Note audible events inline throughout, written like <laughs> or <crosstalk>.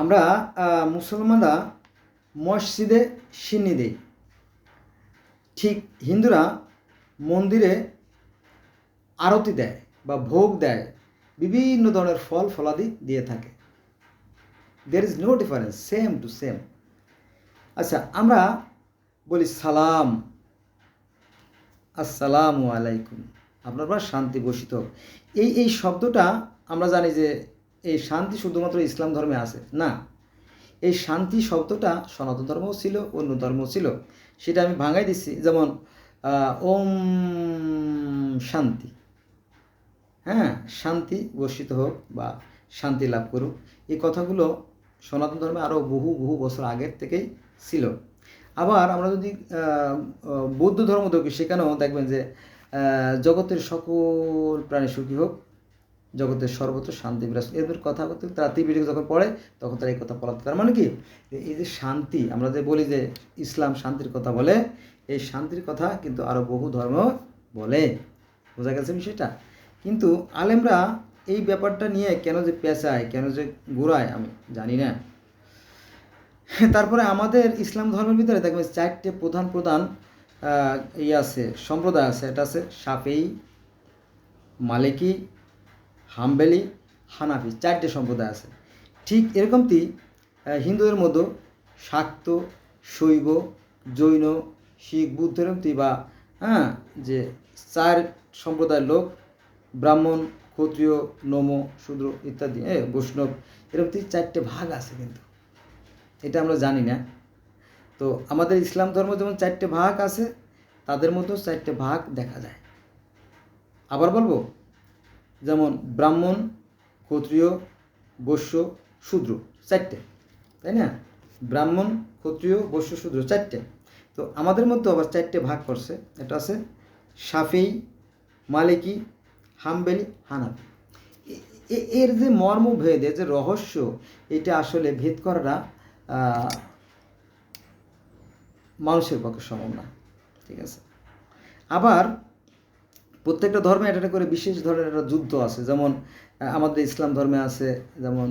আমরা মুসলমানরা মসজিদে সিন্নি দেই। ঠিক হিন্দুরা মন্দিরে আরতি দেয় বা ভোগ দেয়, বিভিন্ন ধরনের ফল ফলাদি দিয়ে থাকে। There is no difference same to same আচ্ছা আমরা বলি সালাম। আসসালামু আলাইকুম। আপনার শান্তি বসিত এই এই শব্দটা আমরা জানি যে এই শান্তি শুধুমাত্র ইসলাম ধর্মে আছে, না। এই শান্তি শব্দটা সনাতন ধর্মও ছিল, অন্য ধর্মও ছিল। সেটা আমি ভাঙাই দিচ্ছি যেমন ওম শান্তি। হ্যাঁ শান্তি বর্ষিত হোক বা শান্তি লাভ করুক, এই কথাগুলো সনাতন ধর্মে আরও বহু বহু বছর আগের থেকেই ছিল। আবার আমরা যদি বৌদ্ধ ধর্ম দেখি, সেখানেও দেখবেন যে জগতের সকল প্রাণী সুখী হোক জগতের সর্বত্র শান্তি বিরাজ। এদের কথা বলতে তারা ত্রিপিটক যখন পড়ে, তখন তারা এই কথা বলাতে তার মানে কি? এই যে শান্তি, আমরা যে বলি যে ইসলাম শান্তির কথা বলে, এই শান্তির কথা কিন্তু আরও বহু ধর্ম বলে। বোঝা গেছে বিষয়টা? কিন্তু আলেমরা এই ব্যাপারটা নিয়ে কেন যে পেঁচায়, কেন যে ঘুরায় আমি জানি না। <laughs> তারপরে আমাদের ইসলাম ধর্মের ভিতরে দেখবেন চারটে প্রধান প্রধান ইয়ে আছে, সম্প্রদায় আছে। এটা আছে সাফেই মালিকি হাম্বেলি, হানাফি চারটে সম্প্রদায় আছে। ঠিক এরকমটি হিন্দুদের মধ্যে শাক্ত, শৈব, জৈন, শিখ, বুদ্ধ এরকমটি বা হ্যাঁ যে চার সম্প্রদায়ের লোক, ব্রাহ্মণ, ক্ষত্রিয়, নম, শূদ্র ইত্যাদি হ্যাঁ বৈষ্ণব, এরকমটি চারটে ভাগ আছে কিন্তু। এটা আমরা জানি না। তো আমাদের ইসলাম ধর্ম যেমন চারটে ভাগ আছে, তাদের মধ্যেও চারটে ভাগ দেখা যায়। আবার বলব যেমন ব্রাহ্মণ, ক্ষত্রিয়, বৈশ্য, শূদ্র, চারটে, তাই না? ব্রাহ্মণ, ক্ষত্রিয়, বৈশ্য, শূদ্র, চারটে। তো আমাদের মধ্যে আবার চারটে ভাগ করছে। এটা আছে সাফেই মালিকি, হামবেলি, হানাফি। এর যে মর্মভেদ যে রহস্য, এটা আসলে ভেদ করাটা মানুষের পক্ষে সম্ভব না। ঠিক আছে? আবার প্রত্যেকটা ধর্মে একটা করে বিশেষ ধরনের একটা যুদ্ধ আছে। যেমন আমাদের ইসলাম ধর্মে আছে, যেমন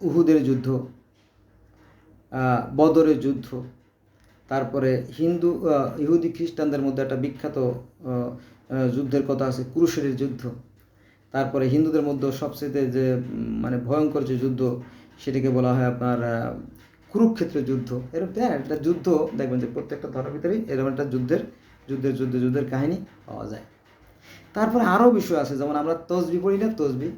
উহুদের যুদ্ধ বদরের যুদ্ধ, তারপরে হিন্দু ইহুদি খ্রিস্টানদের মধ্যে একটা বিখ্যাত যুদ্ধের কথা আছে, ক্রুশের যুদ্ধ। তারপরে হিন্দুদের মধ্যে সবচেয়ে যে মানে ভয়ঙ্কর যে যুদ্ধ, সেটাকে বলা হয় আপনার কুরুক্ষেত্রের যুদ্ধ। এরকম হ্যাঁ একটা যুদ্ধ, দেখবেন যে প্রত্যেকটা ধর্মের ভিতরেই এরকম একটা যুদ্ধের যুদ্ধের যুদ্ধ যুদ্ধের কাহিনী পাওয়া যায়। তারপরে আরও বিষয় আছে, যেমন আমরা তসবি পড়ি না, তসবি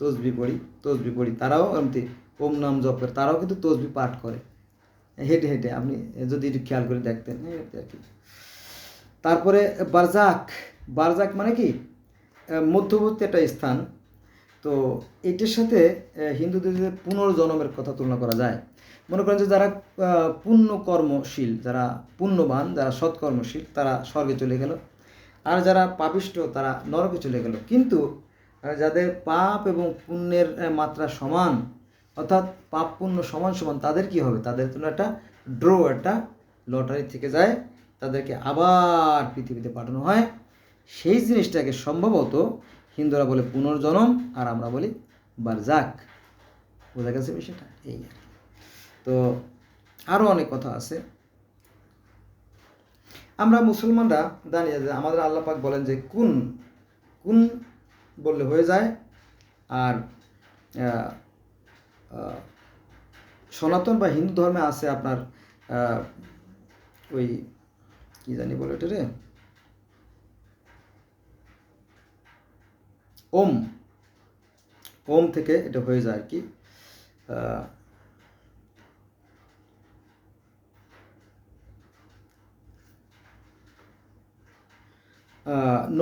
তসবি পড়ি তসবি পড়ি, তারাও এমনি ওম নাম জপ করে, তারাও কিন্তু তসবি পাঠ করে। হেঁটে হেঁটে, আপনি যদি একটু খেয়াল করে দেখতেন হ্যাঁ তারপরে বারজাক বারজাক মানে কি? মধ্যবর্তী একটা স্থান তো এটার সাথে হিন্দুদের পুনর্জন্মের কথা তুলনা করা যায়। মনে করেন যে যারা পুণ্য কর্মশীল যারা পুণ্যবান, যারা সৎকর্মশীল, তারা স্বর্গে চলে গেল। আর যারা পাপিষ্ট, তারা নরকে চলে গেল। কিন্তু যাদের পাপ এবং পুণ্যের মাত্রা সমান, অর্থাৎ পাপ পুণ্য সমান সমান, তাদের কি হবে? তাদের জন্য একটা ড্র, একটা লটারি থেকে যায়, তাদেরকে আবার পৃথিবীতে পাঠানো হয়। সেই জিনিসটাকে সম্ভবত হিন্দুরা বলে পুনর্জন্ম আর আমরা বলি বারজাক। বোঝা গেছে বিষয়টা? এই আর তো আরও অনেক কথা আছে। আমরা মুসলমানরা জানি যে আমাদের আল্লাহ পাক বলেন যে কোন কোন বললে হয়ে যায় আর সনাতন বা হিন্দু ধর্মে আছে আপনার ওই কি জানি বলে এটা রে ওম। ওম থেকে এটা হয়ে যায় আর কি।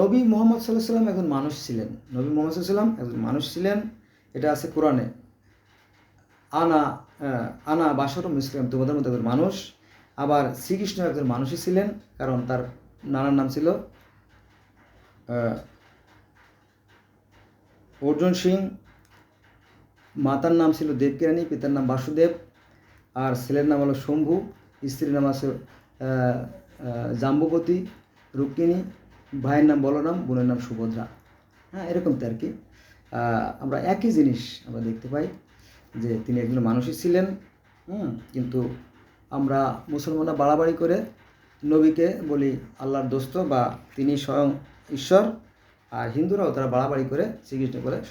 নবী মোহাম্মদ সাল্লাহ সাল্লাম একজন মানুষ ছিলেন। নবী মোহাম্মদ সাল্লাম একজন মানুষ ছিলেন। এটা আছে কোরআনে। আনা আনা বাসর মুসলিম তোমাদের মধ্যে একজন মানুষ। আবার শ্রীকৃষ্ণ একজন মানুষই ছিলেন, কারণ তার নানার নাম ছিল অর্জুন সিং, মাতার নাম ছিল দেবকিরানী পিতার নাম বাসুদেব, আর ছেলের নাম হলো শম্ভু, স্ত্রীর নাম আছে জাম্বুবতী রুক্মিণী, ভাইয়ের নাম বলরাম, বোনের নাম সুভদ্রা। হ্যাঁ এরকম তো আর কি। আমরা একই জিনিস আমরা দেখতে পাই যে তিনি একজন মানুষই ছিলেন, হুম, কিন্তু আমরা মুসলমানরা বাড়াবাড়ি করে নবীকে বলি আল্লাহর দোস্ত বা তিনি স্বয়ং ঈশ্বর। আর হিন্দুরাও তারা বাড়াবাড়ি করে শ্রীকৃষ্ণ করে